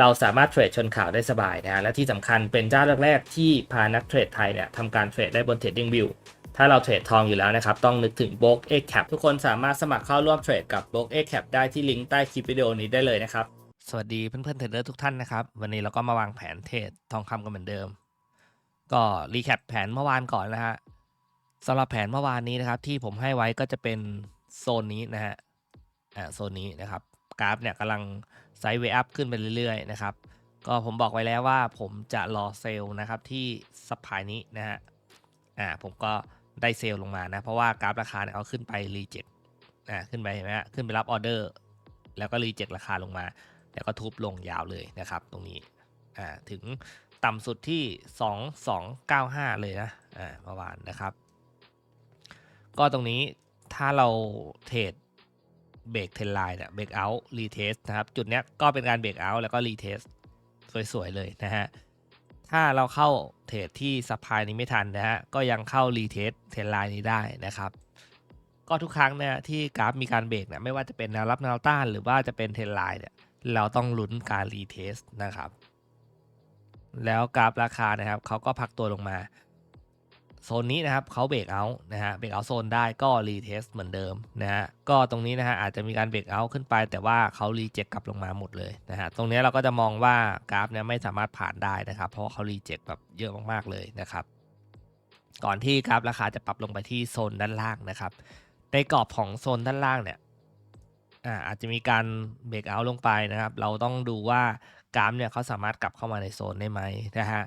เราสามารถเทรดชนข่าวได้สบายนะฮะและที่สำคัญเป็นเจ้าแรกๆที่พานักเทรดไทยเนี่ยทำการเทรดได้บน Trading View ถ้าเราเทรดทองอยู่แล้วนะครับ ต้องนึกถึง b o k X Cap ทุกคนสามารถสมัครเข้าร่วมเทรดกับ b o k X Cap ได้ที่ลิงก์ใต้คลิปวิดีโอนี้ได้เลยนะครับ สวัสดีเพื่อนๆเทรดเดอร์ทุกท่านนะครับ วันนี้เราก็มาวางแผนเทรดทองคำกันเหมือนเดิม ก็รีแคปแผนเมื่อวานก่อนนะฮะสำหรับแผนเมื่อวานนี้นะครับ ที่ผมให้ไว้ก็จะเป็นโซนนี้นะฮะอ่าโซนนี้นะครับกราฟเนี่ยกำลัง ไซด์เวย์อัพขึ้นไปเรื่อยๆนะครับ ก็ผมบอกไว้แล้วว่าผมจะรอเซลล์นะครับที่ซัพพายนี้นะฮะ อ่าผมก็ได้เซลล์ลงมานะ เพราะว่ากราฟราคาเนี่ยเอาขึ้นไปรีเจ็คอ่าขึ้นไปเห็นไหมฮะขึ้นไปรับออเดอร์แล้วก็รีเจ็คราคาลงมา แล้วก็ทุบลงยาวเลยนะครับ ตรงนี้อ่าถึงต่ำสุดที่ 2295 เลยนะอ่าเมื่อวานนะครับ ก็ตรงนี้ถ้าเราเทรด เบรกเทนไลน์เนี่ยเบรกเอาท์รีเทสนะครับ จุดเนี้ยก็เป็นการเบรกเอาท์แล้วก็รีเทสสวย ๆ เลยนะฮะ ถ้าเราเข้าเทรดที่ซัพพลายนี้ไม่ทันนะฮะ ก็ยังเข้ารีเทสเทรนไลน์นี้ได้นะครับ ก็ทุกครั้งเนี่ยที่กราฟมีการเบรกเนี่ยไม่ว่าจะเป็นแนวรับแนวต้าน หรือว่าจะเป็นเทรนไลน์เนี่ยเราต้องลุ้นการรีเทสนะครับ แล้วกราฟราคานะครับเขาก็พักตัวลงมา โซนนี้นะครับเขาเบรกเอาท์นะฮะเบรกเอาท์โซนได้ก็รีเทสเหมือนเดิมนะฮะก็ตรงนี้นะฮะอาจจะมีการเบรกเอาท์ขึ้นไป แต่ว่าเขารีเจ็คกลับลงมาหมดเลยนะฮะตรงนี้เราก็จะมองว่ากราฟเนี่ยไม่สามารถผ่านได้นะครับ เพราะเขารีเจ็คแบบเยอะมากๆเลยนะครับ ก่อนที่กราฟราคาจะปรับลงไปที่โซนด้านล่างนะครับ ในกรอบของโซนด้านล่างเนี่ยอ่าอาจจะมีการเบรกเอาท์ลงไปนะครับ เราต้องดูว่ากราฟเนี่ยเขาสามารถกลับเข้ามาในโซนได้ไหมนะฮะ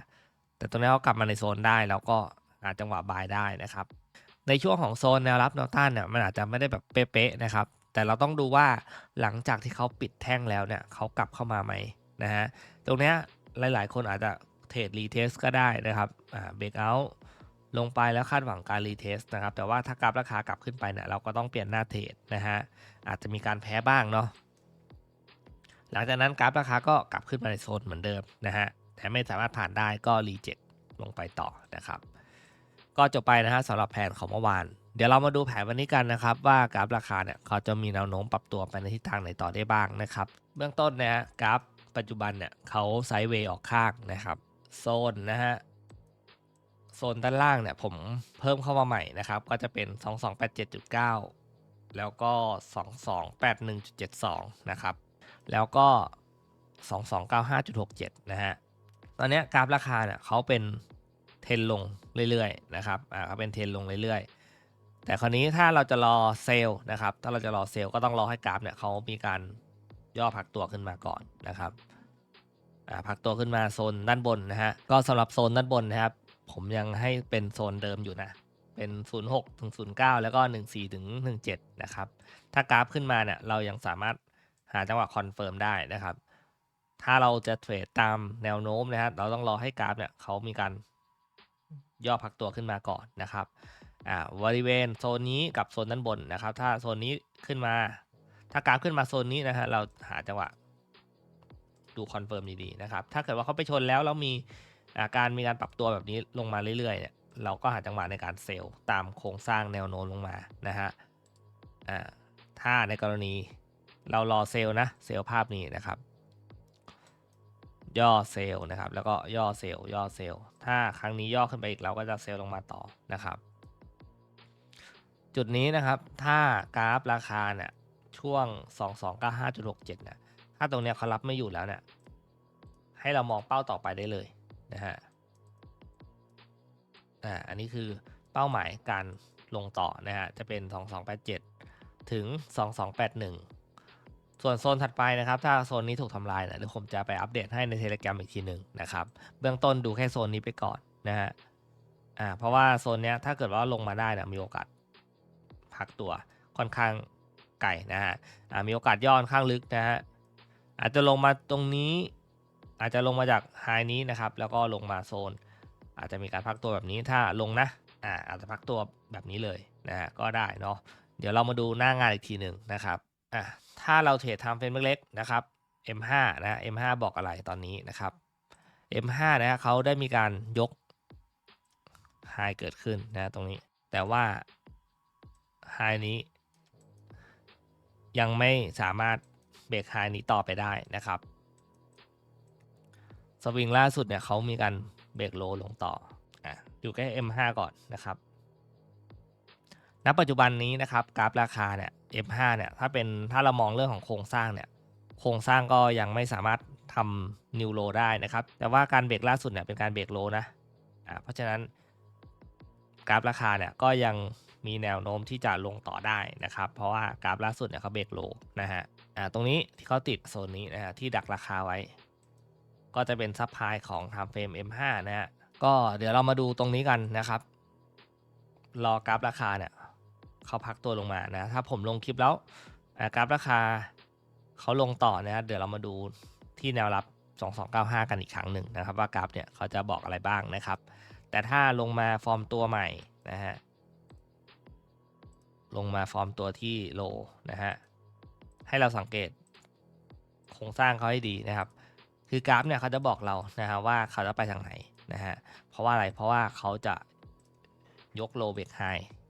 แต่ตรงนี้เขากลับมาในโซนได้แล้วก็ จังหวะบายได้นะครับ ในช่วงของโซนแนวรับแนวต้านเนี่ยมันอาจจะไม่ได้แบบเป๊ะๆนะครับ แต่เราต้องดูว่าหลังจากที่เขาปิดแท่งแล้วเนี่ยเขากลับเข้ามาไหมนะฮะตรงเนี้ยหลายๆ คนอาจจะเทรดรีเทสก็ได้นะครับอ่าเบรกเอาท์ลงไปแล้วคาดหวังการรีเทสนะครับ แต่ว่าถ้ากราฟราคากลับขึ้นไปเนี่ยเราก็ต้องเปลี่ยนหน้าเทรดนะฮะอาจจะมีการแพ้บ้างเนาะหลังจากนั้นกราฟราคาก็กลับขึ้นมาในโซนเหมือนเดิมนะฮะแต่ไม่สามารถผ่านได้ก็รีเจ็คลงไปต่อนะครับ ก็จบไปนะฮะสำหรับแผนของเมื่อวาน เดี๋ยวเรามาดูแผนวันนี้กันนะครับ ว่ากราฟราคาเนี่ยเขาจะมีแนวโน้มปรับตัวไปในทิศทางไหนต่อได้บ้างนะครับ เบื้องต้นนะฮะกราฟปัจจุบันเนี่ยเขาไซด์เวย์ออกข้างนะครับ โซนนะฮะโซนด้านล่างเนี่ยผมเพิ่มเข้ามาใหม่นะครับ ก็จะเป็น 2287.9 แล้วก็ 2281.72 นะครับ แล้วก็ 2295.67 นะฮะตอนเนี้ยกราฟราคาเนี่ยเขาเป็น เทรนลงเรื่อยๆนะครับอ่าเขาเป็นเทรนลงเรื่อยๆ แต่คราวนี้ถ้าเราจะรอเซลล์นะครับ ถ้าเราจะรอเซลล์ก็ต้องรอให้กราฟเนี่ยเขามีการย่อพักตัวขึ้นมาก่อนนะครับอ่าพักตัวขึ้นมาโซนด้านบนนะฮะก็สำหรับโซนด้านบนนะครับ ผมยังให้เป็นโซนเดิมอยู่นะเป็น 06ถึง09 แล้วก็ 14ถึง17 นะครับ ถ้ากราฟขึ้นมาเนี่ยเรายังสามารถหาจังหวะคอนเฟิร์มได้นะครับ ถ้าเราจะเทรดตามแนวโน้มนะครับเราต้องรอให้กราฟเนี่ยเขามีการ ย่อพักตัวขึ้นมาก่อนนะครับอ่าบริเวณโซนนี้กับโซนด้านบนนะครับ ถ้าโซนนี้ขึ้นมา ถ้ากราฟขึ้นมาโซนนี้นะฮะเราหาจังหวะดูคอนเฟิร์มดีๆนะครับ ถ้าเกิดว่าเขาไปชนแล้วแล้วมีอาการมีการปรับตัวแบบนี้ลงมาเรื่อยๆเนี่ยเราก็หาจังหวะในการเซลล์ตามโครงสร้างแนวโน้มลงมานะฮะอ่าถ้าในกรณีเรารอเซลล์นะเซลล์ภาพนี้นะครับ ย่อเซลล์นะครับ แล้วก็ย่อเซลล์ย่อเซลล์ถ้าครั้งนี้ย่อขึ้นไปอีกเราก็จะเซลล์ลงมาต่อนะครับ จุดนี้นะครับถ้ากราฟราคาเนี่ยช่วง 2295.67เนี่ยถ้าตรงเนี้ยเขารับไม่อยู่แล้วเนี่ยให้เรามองเป้าต่อไปได้เลยนะฮะอ่าอันนี้คือเป้าหมายการลงต่อนะฮะจะเป็น 2287 ถึง 2281 ส่วนโซนถัดไปนะครับ ถ้าโซนนี้ถูกทำลายเนี่ยเดี๋ยวผมจะไปอัปเดตให้ในเทเลกราอีกทีหนึ่งนะครับ เบื้องต้นดูแค่โซนนี้ไปก่อนนะฮะอ่าเพราะว่าโซนเนี้ยถ้าเกิดว่าลงมาได้เนี่ยมีโอกาสพักตัวค่อนข้างไกลนะฮะอ่ามีโอกาสย่อนข้างลึกนะฮะอาจจะลงมาตรงนี้ อาจจะลงมาจากไฮนี้นะครับ แล้วก็ลงมาโซน อาจจะมีการพักตัวแบบนี้ถ้าลงนะอ่าอาจจะพักตัวแบบนี้เลยนะฮะก็ได้เนาะเดี๋ยวเรามาดูหน้างานอีกทีหนึ่งนะครับ อะถ้าเราเทรดทำเฟรมเล็กๆนะครับ M5 นะ M5 บอกอะไรตอนนี้นะครับ M5 นะเขาได้มีการยกไฮเกิดขึ้นนะตรงนี้ แต่ว่าไฮนี้ ยังไม่สามารถเบรกไฮนี้ต่อไปได้นะครับสวิงล่าสุดเนี่ยเขามีการเบรกโลลงต่ออะอยู่แค่ M5 ก่อนนะครับ ณ ปัจจุบันนี้นะครับกราฟราคาเนี่ย M5 เนี่ยถ้าเป็นถ้าเรามองเรื่องของโครงสร้างเนี่ยโครงสร้างก็ยังไม่สามารถทำนิวโลได้นะครับ แต่ว่าการเบรกล่าสุดเนี่ยเป็นการเบรกโลนะอ่าเพราะฉะนั้นกราฟราคาเนี่ยก็ยังมีแนวโน้มที่จะลงต่อได้นะครับ เพราะว่ากราฟล่าสุดเนี่ยเขาเบรกโลนะฮะอ่าตรงนี้ที่เขาติดโซนนี้นะฮะที่ดักราคาไว้ ก็จะเป็นซับไพลายของ time frame M5 นะฮะก็เดี๋ยวเรามาดูตรงนี้กันนะครับ รอกราฟราคาเนี่ย เขาพักตัวลงมานะถ้าผมลงคลิปแล้วกราฟราคาเขาลงต่อนะฮะเดี๋ยวเรามาดูที่แนวรับ 2295 กันอีกครั้งหนึ่งนะครับ ว่ากราฟเนี่ยเขาจะบอกอะไรบ้างนะครับ แต่ถ้าลงมาฟอร์มตัวใหม่นะฮะลงมาฟอร์มตัวที่โลนะฮะให้เราสังเกตโครงสร้างเขาให้ดีนะครับ คือกราฟเนี่ยเขาจะบอกเรานะฮะว่าเขาจะไปทางไหนนะฮะเพราะว่าอะไรเพราะว่าเขาจะยกโลเบรกไฮ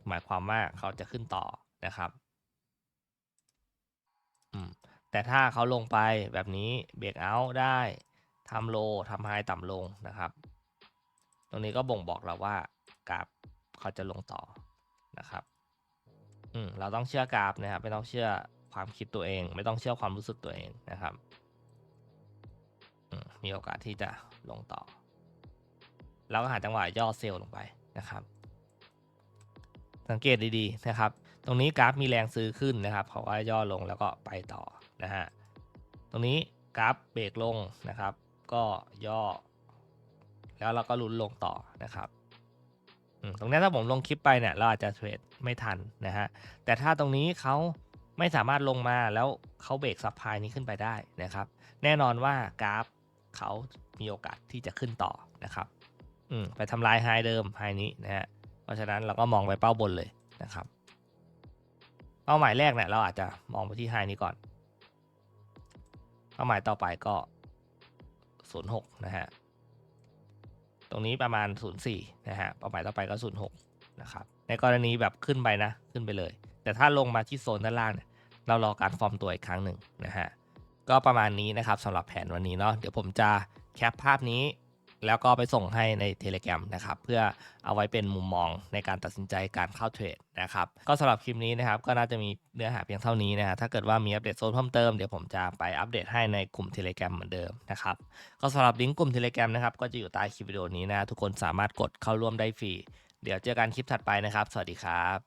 หมายความว่าเขาจะขึ้นต่อนะครับอืมแต่ถ้าเขาลงไปแบบนี้เบรกเอาท์ได้ทำโลทำไฮต่ำลงนะครับ ตรงนี้ก็บ่งบอกเราว่ากราฟเขาจะลงต่อนะครับอืมเราต้องเชื่อกราฟนะครับไม่ต้องเชื่อความคิดตัวเอง ไม่ต้องเชื่อความรู้สึกตัวเองนะครับอืมมีโอกาสที่จะลงต่อ แล้วก็หาจังหวะย่อเซลล์ลงไปนะครับ สังเกตดีๆนะครับ ตรงนี้กราฟมีแรงซื้อขึ้นนะครับเพราะว่าย่อลงแล้วก็ไปต่อนะฮะ ตรงนี้กราฟเบรกลงนะครับ ก็ย่อ แล้วเราก็ลุ้นลงต่อนะครับตรงนี้ถ้าผมลงคลิปไปเนี่ยเราอาจจะเทรดไม่ทันนะฮะ แต่ถ้าตรงนี้เขาไม่สามารถลงมาแล้วเขาเบรกซับไพลายนี้ขึ้นไปได้นะครับ แน่นอนว่ากราฟเขามีโอกาสที่จะขึ้นต่อนะครับ อืมไปทำลายไฮเดิมไฮนี้นะฮะ ราะฉะนั้นเราก็มองไปเป้าบนเลยนะครับ เป้าหมายแรกเนี่ยเราอาจจะมองไปที่ไฮนี้ก่อน เป้าหมายต่อไปก็ 06 นะฮะ ตรงนี้ประมาณ 04 นะฮะ เป้าหมายต่อไปก็ 06 นะครับ ในกรณีแบบขึ้นไปนะ ขึ้นไปเลย แต่ถ้าลงมาที่โซนด้านล่างเนี่ยเรารอการฟอร์มตัวอีกครั้งหนึ่งนะฮะ ก็ประมาณนี้นะครับสำหรับแผนวันนี้เนาะ เดี๋ยวผมจะแคปภาพนี้ แล้วก็ไปส่งให้ใน Telegram นะครับเพื่อเอาไว้เป็นมุมมองในการตัดสินใจการเข้าเทรดนะครับก็สำหรับคลิปนี้นะครับก็น่าจะมีเนื้อหาเพียงเท่านี้นะฮะถ้าเกิดว่ามีอัปเดตโซนเพิ่มเติมเดี๋ยวผมจะไปอัปเดตให้ในกลุ่ม Telegram เหมือนเดิมนะครับก็สำหรับลิงก์กลุ่ม Telegram นะครับก็จะอยู่ใต้คลิปวิดีโอนี้นะทุกคนสามารถกดเข้าร่วมได้ฟรีเดี๋ยวเจอกันคลิปถัดไปนะครับ สวัสดีครับ